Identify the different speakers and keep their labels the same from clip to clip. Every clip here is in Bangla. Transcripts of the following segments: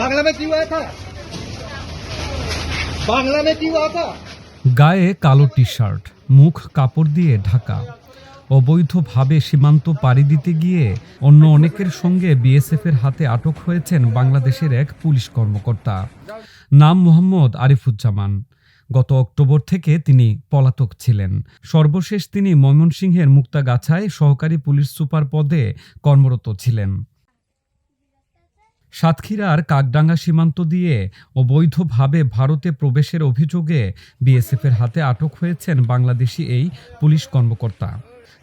Speaker 1: बांग्ला में क्यों आया था बांग्ला में क्यों आया था
Speaker 2: গায়ে কালো টি শার্ট মুখ কাপড় দিয়ে ঢাকা অবৈধভাবে সীমান্ত পাড়ি দিতে গিয়ে অন্য অনেকের সঙ্গে বিএসএফের হাতে আটক হয়েছেন বাংলাদেশের এক পুলিশ কর্মকর্তা নাম মোহাম্মদ আরিফুজ্জামান গত অক্টোবর থেকে তিনি পলাতক ছিলেন সর্বশেষ তিনি ময়মনসিংহের মুক্তাগাছায় সহকারী পুলিশ সুপার পদে কর্মরত ছিলেন সাতক্ষীরার কাকডাঙ্গা সীমান্ত দিয়ে অবৈধভাবে ভারতে প্রবেশের অভিযোগে বিএসএফের হাতে আটক হয়েছেন বাংলাদেশি এই পুলিশ কর্মকর্তা।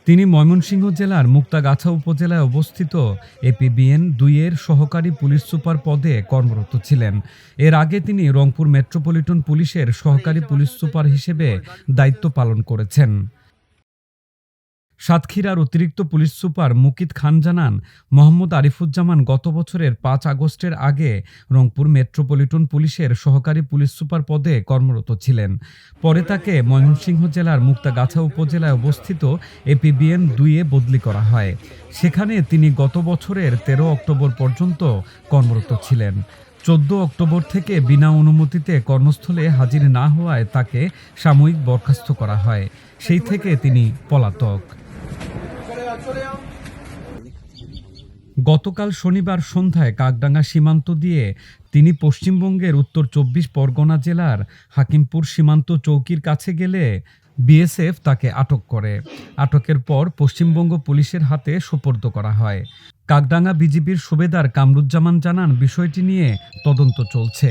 Speaker 2: তিনি ময়মনসিংহ জেলার মুক্তাগাছা উপজেলায় অবস্থিত এপিবিএন দুইয়ের সহকারী পুলিশ সুপার পদে কর্মরত ছিলেন। এর আগে তিনি রংপুর মেট্রোপলিটন পুলিশের সহকারী পুলিশ সুপার হিসেবে দায়িত্ব পালন করেছেন। সাতক্ষীরার অতিরিক্ত পুলিশ সুপার মুকিত খান জানান, মোহাম্মদ আরিফুজ্জামান গত বছরের পাঁচ আগস্টের আগে রংপুর মেট্রোপলিটন পুলিশের সহকারী পুলিশ সুপার পদে কর্মরত ছিলেন। পরে তাকে ময়মনসিংহ জেলার মুক্তাগাছা উপজেলায় অবস্থিত এপিবিএন দুইয়ে বদলি করা হয়। সেখানে তিনি গত বছরের তেরো অক্টোবর পর্যন্ত কর্মরত ছিলেন। চোদ্দ অক্টোবর থেকে বিনা অনুমতিতে কর্মস্থলে হাজির না হওয়ায় তাকে সাময়িক বরখাস্ত করা হয়। সেই থেকে তিনি পলাতক। গতকাল শনিবার সন্ধ্যায় কাকডাঙ্গা সীমান্ত দিয়ে তিনি পশ্চিমবঙ্গের উত্তর চব্বিশ পরগনা জেলার হাকিমপুর সীমান্ত চৌকির কাছে গেলে বিএসএফ তাকে আটক করে। আটকের পর পশ্চিমবঙ্গ পুলিশের হাতে সোপর্দ করা হয়। কাকডাঙ্গা বিজিবির সুবেদার কামরুজ্জামান জানান, বিষয়টি নিয়ে তদন্ত চলছে।